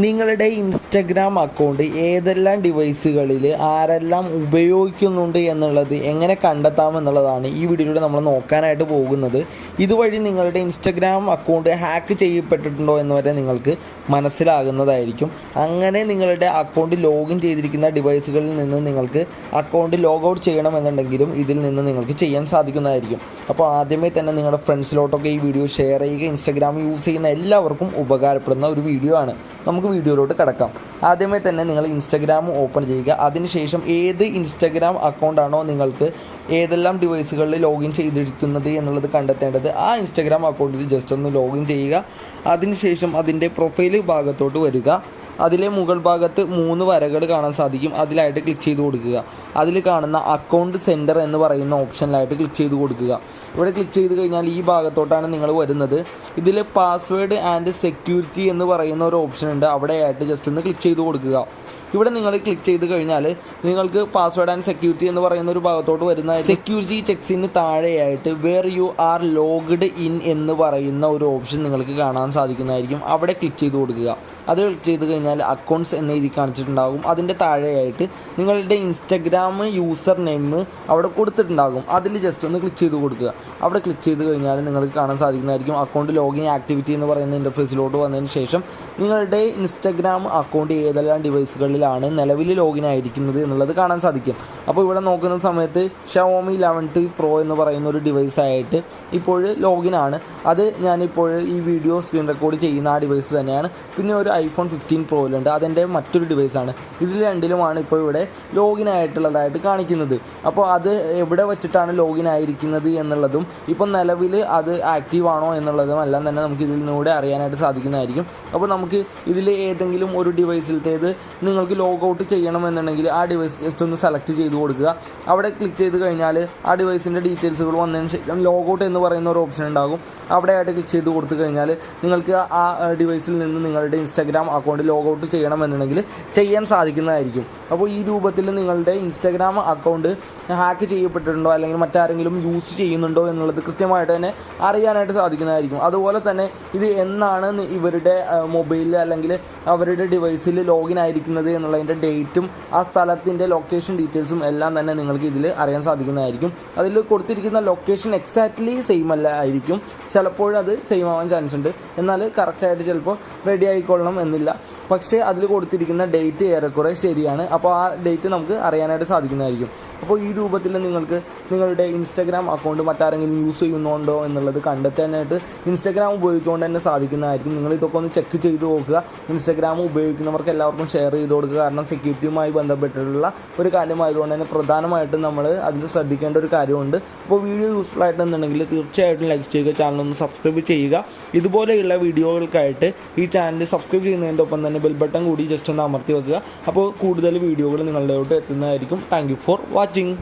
നിങ്ങളുടെ Instagram account ഏതെല്ലാം ഡിവൈസുകളിൽ ആരെല്ലാം ഉപയോഗിക്കുന്നുണ്ട് എന്നുള്ളത് എങ്ങനെ കണ്ടെത്താം എന്നുള്ളതാണ് ഈ വീഡിയോയിലൂടെ നമ്മൾ നോക്കാനായിട്ട് പോകുന്നത്. ഇതുവഴി നിങ്ങളുടെ ഇൻസ്റ്റഗ്രാം അക്കൗണ്ട് ഹാക്ക് ചെയ്യപ്പെട്ടിട്ടുണ്ടോ എന്ന് വരെ നിങ്ങൾക്ക് മനസ്സിലാകുന്നതായിരിക്കും. അങ്ങനെ നിങ്ങളുടെ അക്കൗണ്ട് ലോഗിൻ ചെയ്തിരിക്കുന്ന ഡിവൈസുകളിൽ നിന്ന് നിങ്ങൾക്ക് അക്കൗണ്ട് ലോഗ് ചെയ്യണമെന്നുണ്ടെങ്കിലും ഇതിൽ നിന്ന് നിങ്ങൾക്ക് ചെയ്യാൻ സാധിക്കുന്നതായിരിക്കും. അപ്പോൾ ആദ്യമേ തന്നെ നിങ്ങളുടെ ഫ്രണ്ട്സിലോട്ടൊക്കെ ഈ വീഡിയോ ഷെയർ ചെയ്യുക. ഇൻസ്റ്റഗ്രാം യൂസ് ചെയ്യുന്ന എല്ലാവർക്കും ഉപകാരപ്പെടുന്ന ഒരു വീഡിയോ ആണ്. നമുക്ക് വീഡിയോയിലോട്ട് കിടക്കാം. ആദ്യമേ തന്നെ നിങ്ങൾ ഇൻസ്റ്റഗ്രാം ഓപ്പൺ ചെയ്യുക. അതിനുശേഷം ഏത് ഇൻസ്റ്റഗ്രാം അക്കൗണ്ടാണോ നിങ്ങൾക്ക് ഏതെല്ലാം ഡിവൈസുകളിൽ ലോഗിൻ ചെയ്തിരിക്കുന്നത് എന്നുള്ളത് കണ്ടെത്തേണ്ടത് ആ ഇൻസ്റ്റഗ്രാം അക്കൗണ്ടിൽ ജസ്റ്റ് ഒന്ന് ലോഗിൻ ചെയ്യുക. അതിനുശേഷം അതിന്റെ പ്രൊഫൈൽ ഭാഗത്തോട്ട് വരിക. അതിലെ മുകൾ ഭാഗത്ത് മൂന്ന് വരകൾ കാണാൻ സാധിക്കും. അതിലായിട്ട് ക്ലിക്ക് ചെയ്ത് കൊടുക്കുക. അതിൽ കാണുന്ന അക്കൗണ്ട് സെന്റർ എന്ന് പറയുന്ന ഓപ്ഷനിലായിട്ട് ക്ലിക്ക് ചെയ്ത് കൊടുക്കുക. ഇവിടെ ക്ലിക്ക് ചെയ്ത് കഴിഞ്ഞാൽ ഈ ഭാഗത്തോട്ടാണ് നിങ്ങൾ വരുന്നത്. ഇതിൽ പാസ്വേഡ് ആൻഡ് സെക്യൂരിറ്റി എന്ന് പറയുന്ന ഒരു ഓപ്ഷൻ ഉണ്ട്. അവിടെയായിട്ട് ജസ്റ്റ് ഒന്ന് ക്ലിക്ക് ചെയ്ത് കൊടുക്കുക. ഇവിടെ നിങ്ങൾ ക്ലിക്ക് ചെയ്ത് കഴിഞ്ഞാൽ നിങ്ങൾക്ക് പാസ്വേഡ് ആൻഡ് സെക്യൂരിറ്റി എന്ന് പറയുന്ന ഒരു ഭാഗത്തോട്ട് വരുന്ന സെക്യൂരിറ്റി ചെക്സിന് താഴെയായിട്ട് where you are logged in എന്ന് പറയുന്ന ഒരു ഓപ്ഷൻ നിങ്ങൾക്ക് കാണാൻ സാധിക്കുന്നതായിരിക്കും. അവിടെ ക്ലിക്ക് ചെയ്ത് കൊടുക്കുക. അത് ക്ലിക്ക് ചെയ്ത് കഴിഞ്ഞാൽ അക്കൗണ്ട്സ് എന്ന എഴുതി കാണിച്ചിട്ടുണ്ടാകും. അതിന്റെ താഴെയായിട്ട് നിങ്ങളുടെ ഇൻസ്റ്റഗ്രാം യൂസർ നെയിം അവിടെ കൊടുത്തിട്ടുണ്ടാകും. അതിൽ ജസ്റ്റ് ഒന്ന് ക്ലിക്ക് ചെയ്ത് കൊടുക്കുക. അവിടെ ക്ലിക്ക് ചെയ്ത് കഴിഞ്ഞാൽ നിങ്ങൾക്ക് കാണാൻ സാധിക്കുന്നതായിരിക്കും. അക്കൗണ്ട് ലോഗിൻ ആക്ടിവിറ്റി എന്ന് പറയുന്ന ഇന്റർഫേസിലോട്ട് വന്നതിന് ശേഷം നിങ്ങളുടെ ഇൻസ്റ്റഗ്രാം അക്കൗണ്ട് ഏതെല്ലാം ഡിവൈസുകളിലാണ് നിലവിൽ ലോഗിൻ ആയിരിക്കുന്നത് എന്നുള്ളത് കാണാൻ സാധിക്കും. അപ്പോൾ ഇവിടെ നോക്കുന്ന സമയത്ത് ഷവോമി ലെവൻ ടി പ്രോ എന്ന് പറയുന്ന ഒരു ഡിവൈസ് ആയിട്ട് ഇപ്പോൾ ലോഗിൻ ആണ്. അത് ഞാനിപ്പോൾ ഈ വീഡിയോ സ്ക്രീൻ റെക്കോർഡ് ചെയ്യുന്ന ആ ഡിവൈസ് തന്നെയാണ്. പിന്നെ ഒരു ഐഫോൺ ഫിഫ്റ്റീൻ പ്രോയിലുണ്ട് അതെന്റെ മറ്റൊരു ഡിവൈസാണ് ഇതിൽ രണ്ടിലുമാണ് ഇപ്പോൾ ഇവിടെ ലോഗിൻ ആയിട്ടുള്ളതായിട്ട് കാണിക്കുന്നത്. അപ്പോൾ അത് എവിടെ വെച്ചിട്ടാണ് ലോഗിൻ ആയിരിക്കുന്നത് എന്നുള്ളതും ഇപ്പം നിലവിൽ അത് ആക്റ്റീവ് ആണോ എന്നുള്ളതും എല്ലാം തന്നെ നമുക്ക് നിന്നൂടെ അറിയാനായിട്ട് സാധിക്കുന്നതായിരിക്കും. അപ്പോൾ നമുക്ക് ഇതിൽ ഏതെങ്കിലും ഒരു ഡിവൈസിലത്തേത് നിങ്ങൾക്ക് ലോഗ് ഔട്ട് ചെയ്യണമെന്നുണ്ടെങ്കിൽ ആ ഡിവൈസ് ജസ്റ്റ് ഒന്ന് സെലക്ട് ചെയ്ത് കൊടുക്കുക. അവിടെ ക്ലിക്ക് ചെയ്ത് കഴിഞ്ഞാൽ ആ ഡിവൈസിന്റെ ഡീറ്റെയിൽസുകൾ വന്നതിന് ശേഷം ലോഗ് എന്ന് പറയുന്ന ഒരു ഓപ്ഷൻ ഉണ്ടാകും. അവിടെ ആയിട്ട് ക്ലിക്ക് ചെയ്ത് കൊടുത്തു കഴിഞ്ഞാൽ നിങ്ങൾക്ക് ആ ഡിവൈസിൽ നിന്ന് നിങ്ങളുടെ ഇൻസ്റ്റാഗ്രാം അക്കൗണ്ട് ലോഗ് ചെയ്യണമെന്നുണ്ടെങ്കിൽ ചെയ്യാൻ സാധിക്കുന്നതായിരിക്കും. അപ്പോൾ ഈ രൂപത്തിൽ നിങ്ങളുടെ ഇൻസ്റ്റാഗ്രാം അക്കൗണ്ട് ഹാക്ക് ചെയ്യപ്പെട്ടിട്ടുണ്ടോ അല്ലെങ്കിൽ മറ്റാരെങ്കിലും യൂസ് ചെയ്യുന്നുണ്ടോ എന്നുള്ളത് കൃത്യമായിട്ട് തന്നെ അറിയാനായിട്ട് സാധിക്കുന്നതായിരിക്കും. അതുപോലെ തന്നെ ഇത് എന്നാണ് ഇവരുടെ മൊബൈലിൽ അല്ലെങ്കിൽ അവരുടെ ഡിവൈസിൽ ലോഗിൻ ആയിരിക്കുന്നത് എന്നുള്ളതിന്റെ ഡേറ്റും ആ സ്ഥലത്തിന്റെ ലൊക്കേഷൻ ഡീറ്റെയിൽസും എല്ലാം തന്നെ നിങ്ങൾക്ക് ഇതിൽ അറിയാൻ സാധിക്കുന്നതായിരിക്കും. അതിൽ കൊടുത്തിരിക്കുന്ന ലൊക്കേഷൻ എക്സാക്ട്ലി സെയിം അല്ല ആയിരിക്കും. ചിലപ്പോൾ അത് സെയിം ആവാൻ ചാൻസ് ഉണ്ട്. എന്നാൽ കറക്റ്റായിട്ട് ചിലപ്പോൾ റെഡി ആയിക്കൊള്ളണം എന്നില്ല. പക്ഷേ അതിൽ കൊടുത്തിരിക്കുന്ന ഡേറ്റ് ഏറെക്കുറെ ശരിയാണ്. അപ്പോൾ ആ ഡേറ്റ് നമുക്ക് അറിയാനായിട്ട് സാധിക്കുന്നതായിരിക്കും. അപ്പോൾ ഈ രൂപത്തിൽ നിങ്ങൾക്ക് നിങ്ങളുടെ ഇൻസ്റ്റാഗ്രാം അക്കൗണ്ട് മറ്റാരെങ്കിലും യൂസ് ചെയ്യുന്നുണ്ടോ എന്നുള്ളത് കണ്ടെത്താനായിട്ട് ഇൻസ്റ്റാഗ്രാം ഉപയോഗിച്ചുകൊണ്ട് തന്നെ സാധിക്കുന്നതായിരിക്കും. നിങ്ങൾ ഇതൊക്കെ ഒന്ന് ചെക്ക് ചെയ്ത് നോക്കുക. ഇൻസ്റ്റാഗ്രാം ഉപയോഗിക്കുന്നവർക്ക് എല്ലാവർക്കും ഷെയർ ചെയ്ത് കൊടുക്കുക. കാരണം സെക്യൂരിറ്റിയുമായി ബന്ധപ്പെട്ടിട്ടുള്ള ഒരു കാര്യമായതുകൊണ്ട് തന്നെ പ്രധാനമായിട്ടും നമ്മൾ അതിൽ ശ്രദ്ധിക്കേണ്ട ഒരു കാര്യമുണ്ട്. അപ്പോൾ വീഡിയോ യൂസ്ഫുൾ ആയിട്ടുണ്ടെന്നുണ്ടെങ്കിൽ തീർച്ചയായിട്ടും ലൈക്ക് ചെയ്യുക ചാനൽ ഒന്ന് സബ്സ്ക്രൈബ് ചെയ്യുക. ഇതുപോലെയുള്ള വീഡിയോകൾക്കായിട്ട് ഈ ചാനൽ സബ്സ്ക്രൈബ് ചെയ്യുന്നതിന്റെ ഒപ്പം തന്നെ ബെൽ ബട്ടൺ കൂടി ജസ്റ്റ് ഒന്ന് അമർത്തി വെക്കുക. അപ്പോൾ കൂടുതൽ വീഡിയോകൾ നിങ്ങളിലോട്ട് എത്തുന്നതായിരിക്കും. Thank for watching watching